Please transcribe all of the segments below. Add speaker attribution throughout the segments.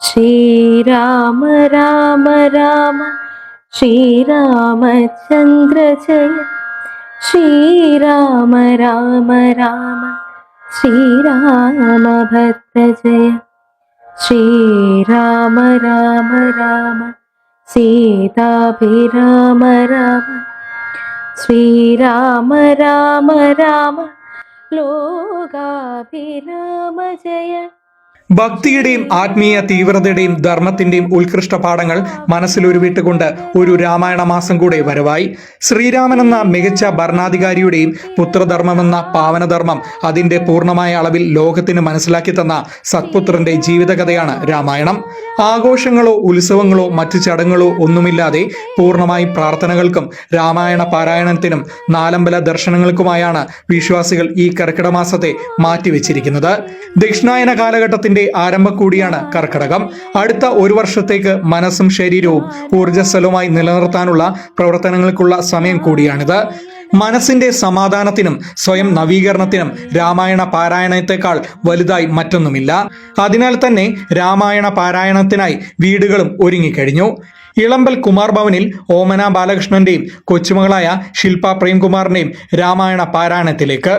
Speaker 1: श्रीराम राम राम श्रीरामचन्द्र जय। श्रीराम राम राम श्रीरामभद्र जय। श्रीराम राम राम सीताभिराम राम श्रीराम राम राम लोगाभिराम जय।
Speaker 2: ഭക്തിയുടെയും ആത്മീയ തീവ്രതയുടെയും ധർമ്മത്തിന്റെയും ഉത്കൃഷ്ട പാഠങ്ങൾ മനസ്സിലൊരുവിട്ടുകൊണ്ട് ഒരു രാമായണ മാസം കൂടെ വരവായി. ശ്രീരാമൻ എന്ന മികച്ച ഭരണാധികാരിയുടെയും പുത്രധർമ്മമെന്ന പാവനധർമ്മം അതിന്റെ പൂർണമായ അളവിൽ ലോകത്തിന് മനസ്സിലാക്കി തന്ന സത്പുത്രന്റെ ജീവിതകഥയാണ് രാമായണം. ആഘോഷങ്ങളോ ഉത്സവങ്ങളോ മറ്റു ചടങ്ങുകളോ ഒന്നുമില്ലാതെ പൂർണമായും പ്രാർത്ഥനകൾക്കും രാമായണ പാരായണത്തിനും നാലമ്പല ദർശനങ്ങൾക്കുമായാണ് വിശ്വാസികൾ ഈ കർക്കിടക മാസത്തെ മാറ്റിവെച്ചിരിക്കുന്നത്. ദക്ഷിണായന കാലഘട്ടത്തിന്റെ ആരംഭം കൂടിയാണ് കർക്കിടകം. അടുത്ത ഒരു വർഷത്തേക്ക് മനസ്സും ശരീരവും ഊർജസ്വലമായി നിലനിർത്താനുള്ള പ്രവർത്തനങ്ങൾക്കുള്ള സമയം കൂടിയാണിത്. മനസ്സിന്റെ സമാധാനത്തിനും സ്വയം നവീകരണത്തിനും രാമായണ പാരായണത്തെക്കാൾ വലുതായി മറ്റൊന്നുമില്ല. അതിനാൽ തന്നെ രാമായണ പാരായണത്തിനായി വീടുകളും ഒരുങ്ങിക്കഴിഞ്ഞു. ഇളമ്പൽ കുമാർ ഭവനിൽ ഓമന ബാലകൃഷ്ണന്റെയും കൊച്ചുമകളായ ശില്പ പ്രേംകുമാറിന്റെയും രാമായണ പാരായണത്തിലേക്ക്.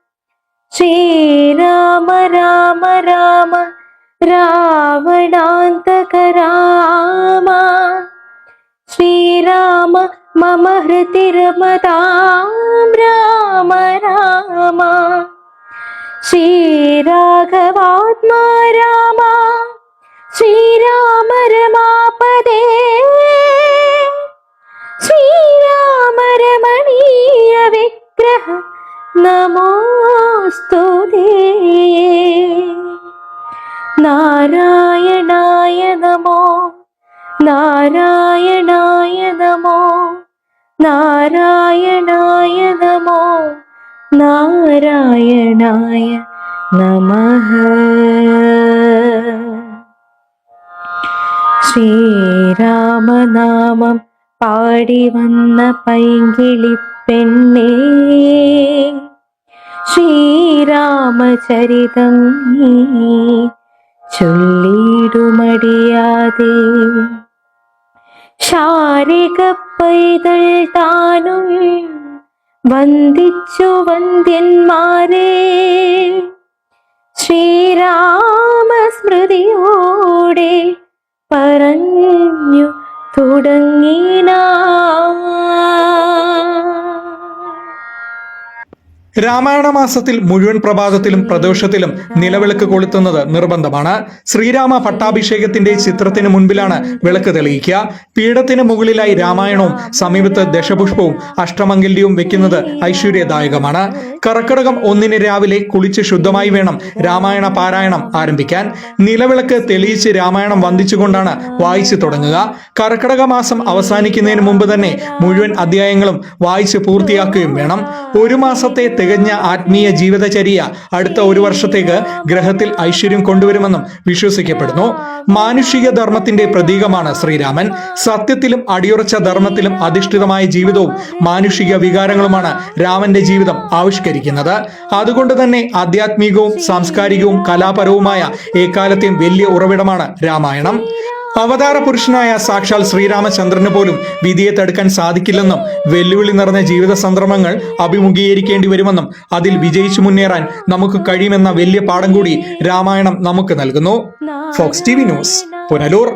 Speaker 1: ശ്രീരാമ രാമ രാമ രാവണാന്തക രാമ ശ്രീരാമ മമ ഹൃതിരമതാം രാമ രാമ. ശ്രീരാഘവാത്മാ രാമ. ശ്രീരാമ രമാപദേ ശ്രീരാമ രമണീയ വിഗ്രഹ. നമോസ്തു നാരായണായ നമോ നാരായണായ നമോ നാരായണായ നമോ നാരായണായ നമ. ശ്രീരാമനാമം പാടി വന്ന പൈങ്കിളി പെണ്ണേ. ശ്രീരാമചരിതം നീ ചൊല്ലിടുമടിയാതെ. ശാരിക പൈതൽ താനും വന്ദിച്ചു വന്ദ്യന്മാരെ. ശ്രീരാമസ്മൃതിയോടെ പറഞ്ഞു തുടങ്ങിനാ.
Speaker 2: രാമായണ മാസത്തിൽ മുഴുവൻ പ്രഭാതത്തിലും പ്രദോഷത്തിലും നിലവിളക്ക് കൊളുത്തുന്നത് നിർബന്ധമാണ്. ശ്രീരാമ പട്ടാഭിഷേകത്തിന്റെ ചിത്രത്തിന് മുൻപിലാണ് വിളക്ക് തെളിയിക്കുക. പീഠത്തിന് മുകളിലായി രാമായണവും സമീപത്ത് ദശപുഷ്പവും അഷ്ടമംഗല്യവും വെക്കുന്നത് ഐശ്വര്യദായകമാണ്. കർക്കിടകം ഒന്നിന് രാവിലെ കുളിച്ച് ശുദ്ധമായി വേണം രാമായണ പാരായണം ആരംഭിക്കാൻ. നിലവിളക്ക് തെളിയിച്ച് രാമായണം വന്ദിച്ചുകൊണ്ടാണ് വായിച്ചു തുടങ്ങുക. കർക്കിടക മാസം അവസാനിക്കുന്നതിന് മുമ്പ് തന്നെ മുഴുവൻ അധ്യായങ്ങളും വായിച്ച് പൂർത്തിയാക്കുകയും വേണം. ഒരു മാസത്തെ തികഞ്ഞ ആത്മീയ ജീവിതചര്യ അടുത്ത ഒരു വർഷത്തേക്ക് ഗ്രഹത്തിൽ ഐശ്വര്യം കൊണ്ടുവരുമെന്നും വിശ്വസിക്കപ്പെടുന്നു. മാനുഷിക ധർമ്മത്തിന്റെ പ്രതീകമാണ് ശ്രീരാമൻ. സത്യത്തിലും അടിയുറച്ച ധർമ്മത്തിലും അധിഷ്ഠിതമായ ജീവിതവും മാനുഷിക വികാരങ്ങളുമാണ് രാമന്റെ ജീവിതം ആവിഷ്കരിക്കുന്നത്. അതുകൊണ്ട് തന്നെ ആധ്യാത്മികവും സാംസ്കാരികവും കലാപരവുമായ എക്കാലത്തെയും വലിയ ഉറവിടമാണ് രാമായണം. അവതാര പുരുഷനായ സാക്ഷാൽ ശ്രീരാമചന്ദ്രന് പോലും വിധിയെ തടുക്കാൻ സാധിക്കില്ലെന്നും വെല്ലുവിളി നിറഞ്ഞ ജീവിത സന്ദർഭങ്ങൾ അഭിമുഖീകരിക്കേണ്ടി വരുമെന്നും അതിൽ വിജയിച്ചു മുന്നേറാൻ നമുക്ക് കഴിയുമെന്ന വലിയ പാഠം കൂടി രാമായണം നമുക്ക് നൽകുന്നു. Fox T news Punalur.